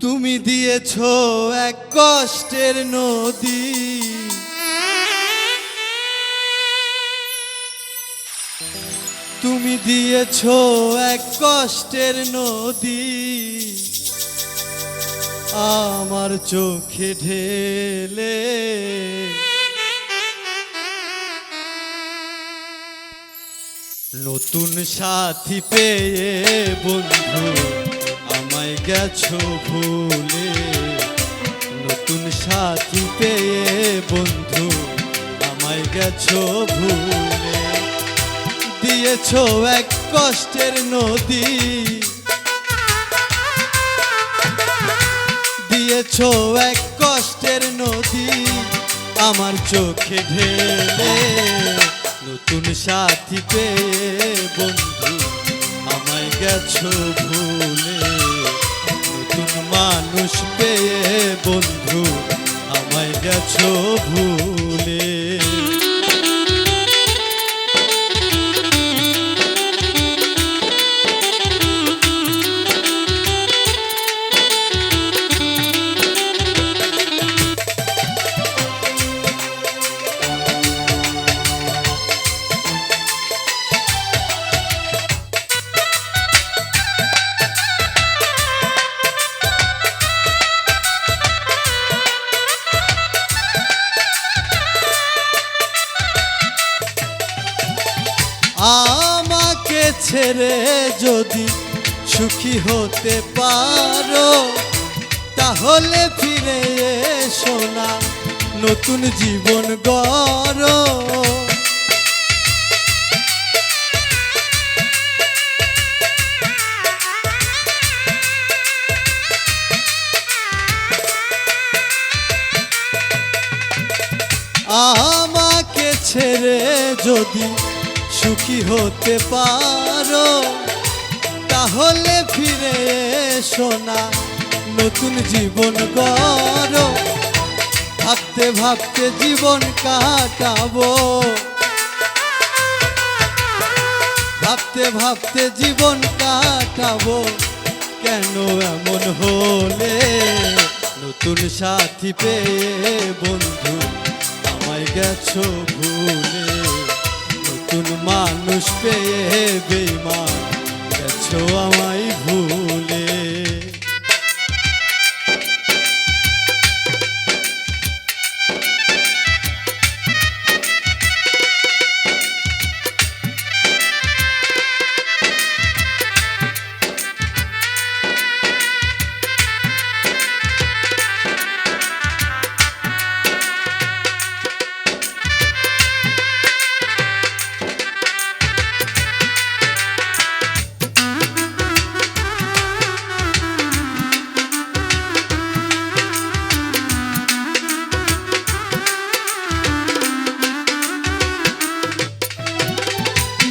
তুমি দিয়েছ এক কষ্টের নদী। তুমি দিয়েছ এক কষ্টের নদী। আমার চোখে ঢেলে। নতুন সাথী পেয়ে বন্ধু। গেছো ভুলে। নতুন সাথী পেয়ে বন্ধু, আমায় গেছো ভুলে। দিয়েছ এক কষ্টের নদী। দিয়েছ এক কষ্টের নদী। আমার চোখে ঢেলে। নতুন সাথী পেয়ে বন্ধু, আমায় গেছো ভুলে। মানুষ পেয়ে বন্ধু আমায় গেছো ভুলে। আমাকে ছেড়ে যদি সুখী হতে পারো, তাহলে ফিরে এসো না, নতুন জীবন গড়ো। আমাকে ছেড়ে যদি সুখী হতে পারো। তাহলে ফিরে এসো না, নতুন জীবন গড়ো। ভাবতে ভাবতে জীবন কাটাবো। ভাবতে ভাবতে জীবন কাটাবো। কেন এমন হলে নতুন সাথী পেয়ে বন্ধু আমায় গেছো ভুলে? নতুন মানুষ পেয়ে বেমান গেছো আমায় ভুলে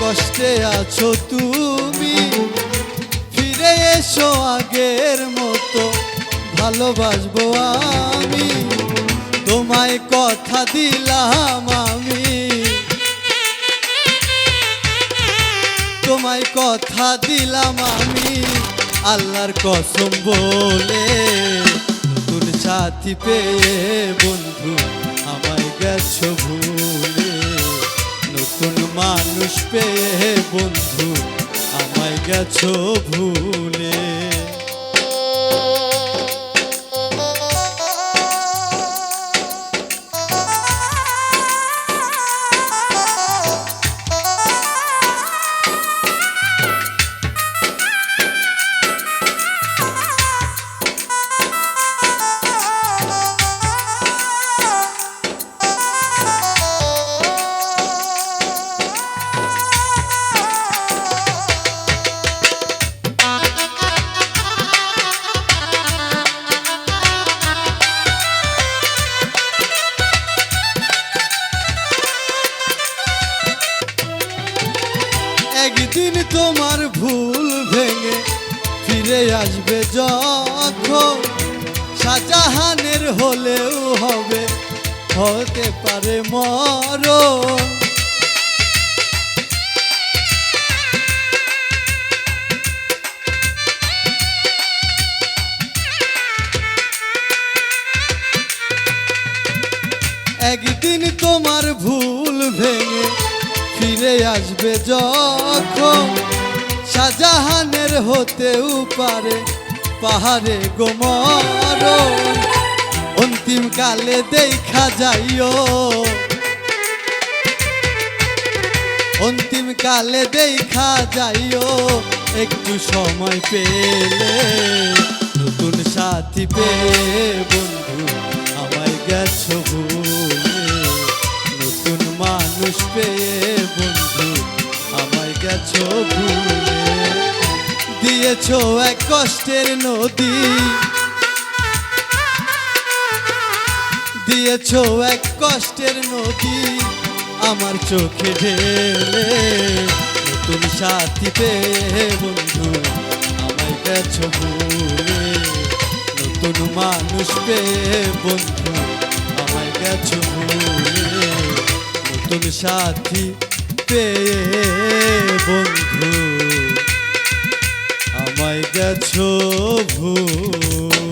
কষ্টে আছো তুমি। ফিরে এসো আগের মতো, ভালোবাসবো আমি। তোমায় কথা দিলাম আমি। তোমায় কথা দিলাম আমি। আল্লাহর কসম বলে নতুন সাথী পেয়ে বন্ধু আমায় গেছো ভুলে। মানুষ পেয়ে বন্ধু আমায় গেছো ভুলে। একদিন তোমার ভুল ভেঙে ফিরে আসবে যখন সাজাহানের হলেও হবে, হতে পারে মর একদিন তোমার ভুল ভেঙে ফিরে আসবে যখন শাহজাহানের হতেও পারে পাহাড়ে গোমর অন্তিম কালে দেখা যাইও। অন্তিম কালে দেখা যাইও। একটু সময় পেলে নতুন সাথী পেয়ে বন্ধু আমায় গেছো ভুলে মানুষ পেয়ে বন্ধু, আমায় গেছো ভুলে। দিয়েছ এক কষ্টের নদী। দিয়েছ এক কষ্টের নদী। আমার চোখে ঢেলে নতুন সাথী পেয়ে বন্ধু, আমায় গেছো ভুলে। নতুন মানুষ পেয়ে বন্ধু, আমায় গেছো ভুলে। নতুন সাথী পেয়ে বন্ধু। আমায় গেছো ভুলে